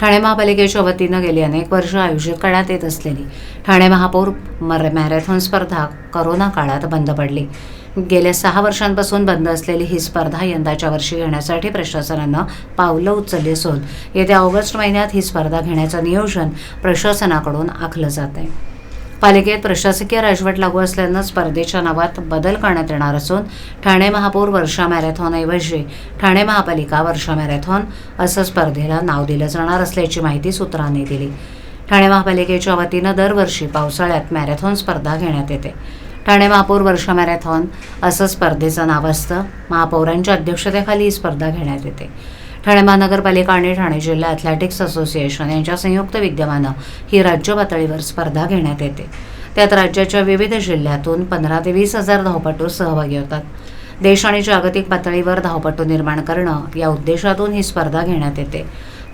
ठाणे महापालिकेच्या वतीनं गेली अनेक वर्ष आयोजित करण्यात येत असलेली ठाणे महापौर मर मॅरेथॉन स्पर्धा करोना काळात बंद पडली. गेल्या सहा वर्षांपासून बंद असलेली ही स्पर्धा यंदाच्या वर्षी घेण्यासाठी प्रशासनानं पावलं उचलली असून येत्या ऑगस्ट महिन्यात ही स्पर्धा घेण्याचं नियोजन प्रशासनाकडून आखलं जात आहे पालिकेत प्रशासकीय राजवट लागू असल्यानं स्पर्धेच्या नावात बदल करण्यात येणार असून ठाणे महापौर वर्षा मॅरेथॉनऐवजी ठाणे महापालिका वर्षा मॅरेथॉन असं स्पर्धेला नाव दिलं जाणार असल्याची माहिती सूत्रांनी दिली. ठाणे महापालिकेच्या वतीनं दरवर्षी पावसाळ्यात मॅरेथॉन स्पर्धा घेण्यात येते. ठाणे महापौर वर्षा मॅरेथॉन असं स्पर्धेचं नाव असतं. महापौरांच्या अध्यक्षतेखाली ही स्पर्धा घेण्यात येते. ठाणे महानगरपालिका आणि ठाणे जिल्हा ॲथलेटिक्स असोसिएशन यांच्या संयुक्त विद्यमानं ही राज्य पातळीवर स्पर्धा घेण्यात येते. त्यात राज्याच्या विविध जिल्ह्यातून पंधरा ते वीस हजार धावपटू सहभागी होतात. देश आणि जागतिक पातळीवर धावपटू निर्माण करणं या उद्देशातून ही स्पर्धा घेण्यात येते.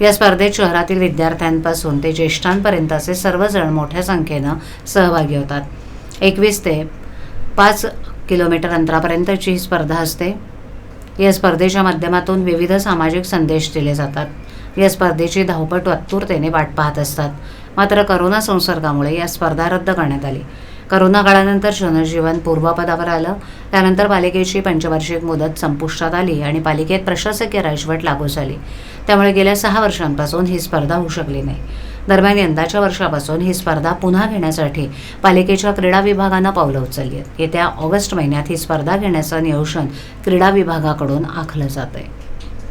या स्पर्धेत शहरातील विद्यार्थ्यांपासून ते ज्येष्ठांपर्यंतचे सर्वजण मोठ्या संख्येनं सहभागी होतात. एकवीस ते पाच किलोमीटर अंतरापर्यंतची ही स्पर्धा असते. या स्पर्धेच्या माध्यमातून विविध सामाजिक संदेश दिले जातात. या स्पर्धेची धावपट आतुरतेने वाट पाहत असतात. मात्र करोना संसर्गामुळे या स्पर्धा रद्द करण्यात आली. करोना काळानंतर जनजीवन पूर्वपदावर आलं. त्यानंतर पालिकेची पंचवार्षिक मुदत संपुष्टात आली आणि पालिकेत प्रशासकीय राजवट लागू झाली. त्यामुळे गेल्या सहा वर्षांपासून ही स्पर्धा होऊ शकली नाही. दरम्यान यंदाच्या वर्षापासून ही स्पर्धा पुन्हा घेण्यासाठी पालिकेच्या क्रीडा विभागानं पावलं उचलली आहेत. येत्या ऑगस्ट महिन्यात ही स्पर्धा घेण्याचं नियोजन क्रीडा विभागाकडून आखलं जात आहे